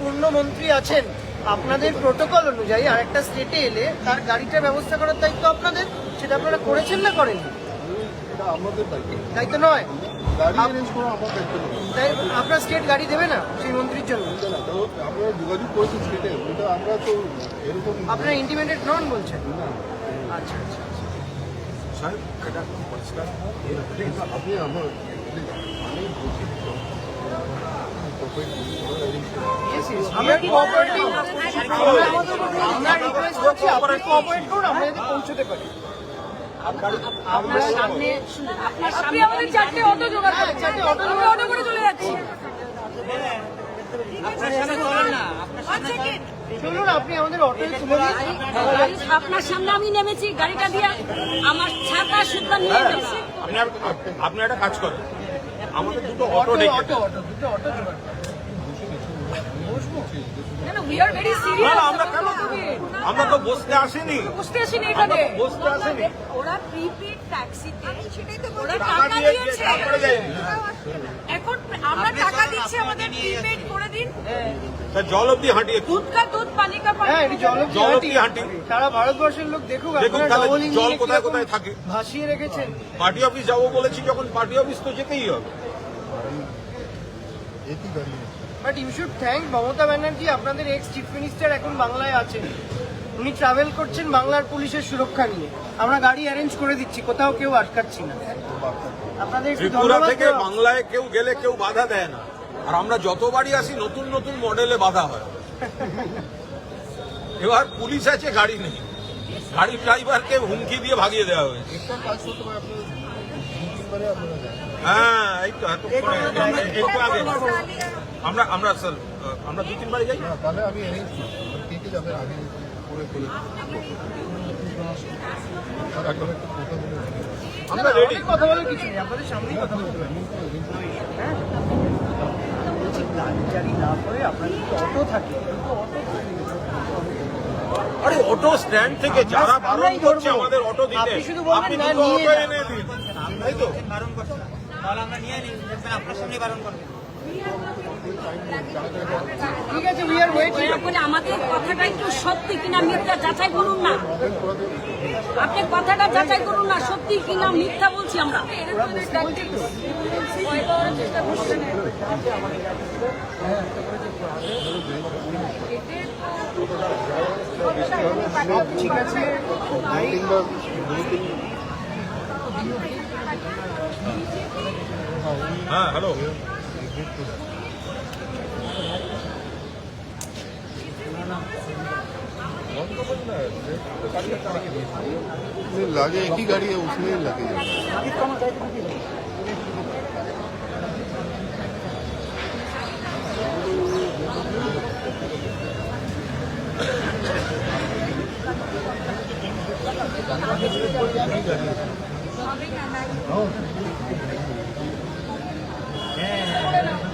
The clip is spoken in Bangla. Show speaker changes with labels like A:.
A: পূর্ণ মন্ত্রী আছেন আপনাদের প্রোটোকল অনুযায়ী আরেকটা স্টেটে এলে তার গাড়িটা ব্যবস্থা করার দায়িত্ব আপনাদের? সেটা আপনারা করেছেন না করেন
B: দায়িত্ব।
A: নয়। আপনার স্টেট গাড়ি দেবে না সেই মন্ত্রীর জন্য?
B: আপনারা যোগাযোগ করেছেন স্টেটে ওটা আমরা তো এরকম
A: আপনারা ইন্টিমেটেড নন বলছেন?
B: না
A: আচ্ছা আচ্ছা
C: সাহেব এটা পরিষ্কার।
B: আপনি আমার আমি বলছি তো, corporate আমরা arrange করি।
A: আমরা কোঅপারেটিভ আমরা রিকোয়েস্ট করছি আপনি কোঅপারেট করুন আমরা যদি পৌঁছতে পারি। আপনার সামনে
D: আপনি আমাদের চারটে অটো জোগাড়
A: হ্যাঁ, চারটে অটো
D: আমরা অটো করে চলে যাচ্ছি। One second.
A: চলুন আপনি আমাদের অটোয় তুলে দিন
D: আপনার সামনে আমি নেমেছি গাড়িটা দিয়ে আমার ছাতা সুদ্ধা নিয়ে গেছে
C: আপনি একটা কাজ করেন। আমাদের দুটো
A: অটো
C: অটো ডেকে
A: অটো অটো দুটো অটো জোগাড়
C: আমরা কেন আমরা তো বসতে আসিনি।
D: বুঝতে আসিনি এখানে।
C: বসতে আসিনি।
D: ওরা প্রিপেড ট্যাক্সিতে সেটাই তো ওরা
C: টাকা
D: টাকা দিয়েছে। এখন আমরা টাকা দিচ্ছি আমাদের প্রিপেড করে দিন।
C: জল অব্দি হাঁটি
D: দুধ কা দুধ পানি কা পানি
A: হ্যাঁ জল
C: জল অব্দি হাঁটি।
A: সারা ভারতবর্ষের লোক দেখুক
C: জল কোথায় কোথায় থাকে।
A: ভাসিয়ে রেখেছেন?
C: পার্টি অফিস যাব বলেছি যখন পার্টি অফিস তো যেতেই হবে।
A: But you should thank Mamata Banerjee আপনাদের এক্স চিফ মিনিস্টার এখন বাংলায় আছেন। উনি ট্রাভেল করছেন বাংলার পুলিশের সুরক্ষা নিয়ে। আমরা গাড়ি অ্যারেঞ্জ করে দিচ্ছি কোথাও কেউ আটকাচ্ছি না। আপনাদের
C: ত্রিপুরা থেকে বাংলায় কেউ গেলে কেউ বাধা দেয় না। আর আমরা যতবারই আসি নতুন নতুন মডেলে বাধা হয়। এবার পুলিশ আছে গাড়ি নেই। গাড়ি ড্রাইভারকে হুমকি দিয়ে ভাগিয়ে দেওয়া হয়েছে। হ্যাঁ এই তো একটু আগে আমরা আমরা স্যার আমরা দু তিনবারই যাই?
B: না তাহলে আমি অ্যারেঞ্জ কে কে যাবেন আগে করে করে আর এখন একটা কথা বলে
C: আমরা রেডি
A: অনেক কথা বলার কিছু নেই আপনাদের সামনেই কথা বলতে হ্যাঁ। বলছি গাড়ি না করে আপনার যদি অটো থাকে। অটো
C: আরে অটো স্ট্যান্ড থেকে যারা বারণ করছে আমাদের অটো দিতে
A: আপনি
C: অটো এনে দিন। তাই তো?
E: বারণ করছে। না তাহলে আমরা নিয়ে নিই আপনার সামনে বারণ করবেন
A: ঠিক আছে উই আর ওয়েটিং
D: করে আমাদের কথাটা একটু সত্যি কিনা মিথ্যা যাচাই করুন না। আপনি কথাটা যাচাই করুন না সত্যি কিনা মিথ্যা বলছি আমরা।
A: ঠিক আছে
C: হ্যাঁ হ্যালো
B: लागे एक ही गाड़ी है उसमें लगे É.